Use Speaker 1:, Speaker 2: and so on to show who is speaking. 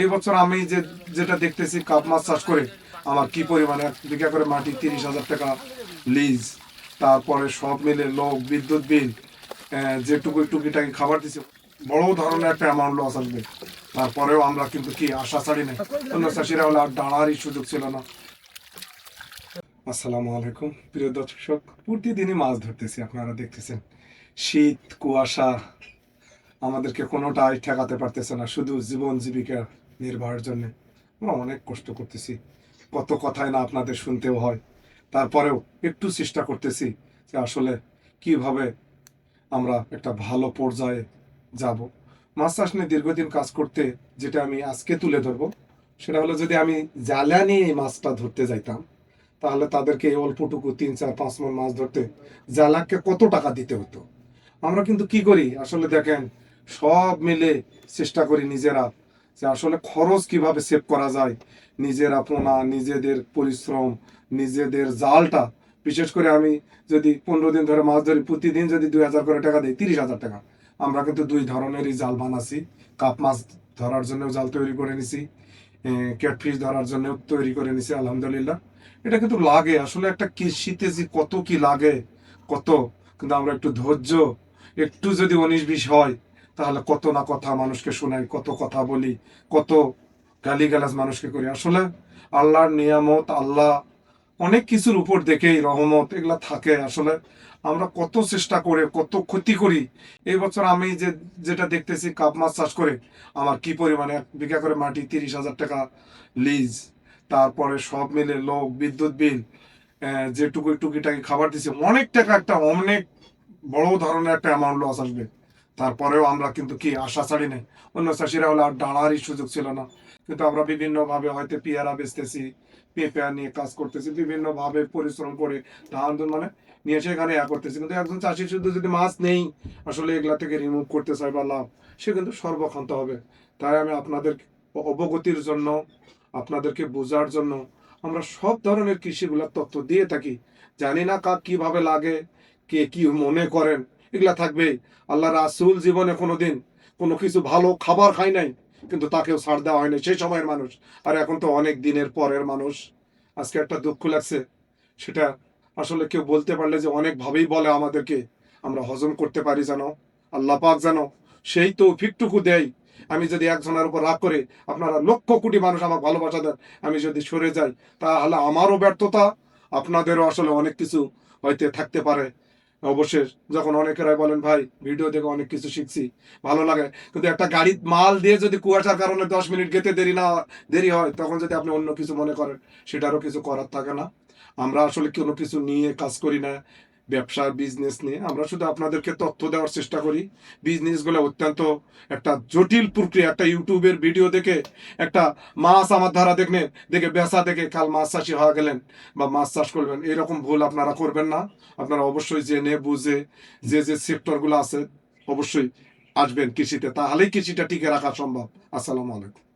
Speaker 1: এই বছর আমি যে, যেটা দেখতেছি, কাপ মাছ চাষ করে আমার কি পরিমাণে বিঘা করে মাটি তিরিশ হাজার টাকা লিজ তারপরে সব মিলে লোক, বিদ্যুৎ বিল যেটুকু টুকিটাকি খাবার দিছে, বড় ধরনের একটা অ্যামাউন্ট লস আসবে। তারপরেও আমরা কিন্তু কি আশা ছাড়ি না অন্য চাষিরা হলে আর দাঁড়ারই সুযোগ ছিল না। আসসালামু আলাইকুম, প্রিয় দর্শক, প্রতিদিনই মাছ ধরতেছি, আপনারা দেখতেছেন। শীত, কুয়াশা আমাদেরকে কোনোটাই ঠেকাতে পারতেছে না, শুধু জীবন জীবিকা নির্বাহের জন্য। আমরা অনেক কষ্ট করতেছি। কত কথাই না আপনাদের শুনতেও হয়। তারপরেও একটু চেষ্টা করতেছি যে আসলে কীভাবে আমরা একটা ভালো পর্যায়ে যাব। মাছ চাষ নিয়ে দীর্ঘদিন কাজ করতে যেটা আমি আজকে তুলে ধরবো, সেটা হলো যদি আমি জ্বালা নিয়ে এই মাছটা ধরতে যাইতাম, তাহলে তাদেরকে এই অল্পটুকু তিন চার পাঁচ মন মাছ ধরতে জ্বালাককে কত টাকা দিতে হতো? আমরা কিন্তু কি করি? আসলে দেখেন সব মিলে চেষ্টা করি নিজেরা যে আসলে খরচ কীভাবে সেভ করা যায়। নিজেরা পোনা, নিজেদের পরিশ্রম, নিজেদের জালটা। বিশেষ করে আমি যদি পনেরো দিন ধরে মাছ ধরি, প্রতিদিন যদি দুই হাজার করে টাকা দিই, তিরিশ হাজার টাকা। আমরা কিন্তু দুই ধরনেরই জাল বানাচ্ছি কাপ মাছ ধরার জন্য জাল তৈরি করে নিছি ক্যাটফিশ ধরার জন্য তৈরি করে নিছি, আলহামদুলিল্লাহ। এটা কিন্তু লাগে, আসলে একটা কি শীতে যে কত কি লাগে, কত, কিন্তু আমরা একটু ধৈর্য, একটু যদি উনিশ বিশ হয় তাহলে কত না কথা মানুষকে শোনাই, কত কথা বলি, কত গালিগালাজ মানুষকে করি। আসলে আল্লাহর নিয়ামত, আল্লাহ অনেক কিছুর উপর দেখেই রহমত, এগুলা থাকে। আসলে আমরা কত চেষ্টা করে, কত ক্ষতি করি। এই বছর আমি যে, যেটা দেখতেছি, কাপ মাছ চাষ করে, আমার কি পরিমাণে এক বিঘা করে মাটি, তিরিশ হাজার টাকা লিজ। তারপরে সব মিলে লোক, বিদ্যুৎ বিল যেটুকু টুকিটাকি খাবার দিছে, অনেক টাকা একটা, অনেক বড় ধরনের একটা অ্যামাউন্ট লস আসবে। তারপরেও আমরা কিন্তু কি আশা ছাড়ি নাই। অন্য চাষিরা হলে আর দাঁড়ারই সুযোগ ছিল না। কিন্তু আমরা বিভিন্নভাবে হয়তো পেয়ারা বেচতেছি পেঁপেয়া নিয়ে কাজ করতেছি, বিভিন্নভাবে পরিশ্রম করে ধুন মানে নিয়ে এসে এখানে ইয়া করতেছি। কিন্তু একজন চাষি শুধু যদি মাছ নেই, আসলে এগুলা থেকে রিমুভ করতে চাই বা লাভ, সে কিন্তু সর্বক্ষান্ত হবে। তাই আমি আপনাদের অবগতির জন্য, আপনাদেরকে বোঝার জন্য আমরা সব ধরনের কৃষিগুলার তথ্য দিয়ে থাকি। জানি না কাক কীভাবে লাগে, কে কি মনে করেন এগুলা থাকবে। আল্লাহ রাসুল জীবনে কোনোদিন কোনো কিছু ভালো খাবার খায় নাই, কিন্তু তাকেও ছাড় দেওয়া হয়নি সেই সময়ের মানুষ। আর এখন তো অনেক দিনের পরের মানুষ। আজকে একটা দুঃখ লাগছে। সেটা আসলে কেউ বলতে পারলে যে অনেকভাবেই বলে আমাদেরকে। আমরা হজম করতে পারি জানো আল্লাহ পাক জানো সেই তো ফিকটুকু দেয়। আমি যদি একজনের উপর রাগ করে, আপনারা লক্ষ কোটি মানুষ আমার ভালোবাসা দেন, আমি যদি সরে যাই, তাহলে আমারও ব্যর্থতা, আপনাদেরও আসলে অনেক কিছু হয়তো থাকতে পারে। অবশ্যই যখন অনেকেরাই বলেন, ভাই, ভিডিও দেখে অনেক কিছু শিখছি, ভালো লাগে। কিন্তু একটা গাড়ি মাল দিয়ে যদি কুয়াশার কারণে দশ মিনিট গেতে দেরি না, দেরি হয়, তখন যদি আপনি অন্য কিছু মনে করেন, সেটারও কিছু করার থাকে না। আমরা আসলে কোনো কিছু নিয়ে কাজ করি না। ব্যবসার বিজনেস নিয়ে। আমরা শুধু আপনাদেরকে তথ্য দেওয়ার চেষ্টা করি। বিজনেসগুলো অত্যন্ত একটা জটিল প্রক্রিয়া। একটা ইউটিউবের ভিডিও দেখে, একটা মাছ আমার ধারা দেখনে দেখে বেচা দেখে কাল মাছ চাষি হওয়া গেলেন বা মাছ চাষ করবেন। এরকম ভুল আপনারা করবেন না। আপনারা অবশ্যই জেনে, বুঝে, যে যে সেক্টরগুলো আছে, অবশ্যই আসবেন কৃষিতে। তাহলেই কৃষিটা টিকে রাখা সম্ভব। আসসালামু আলাইকুম।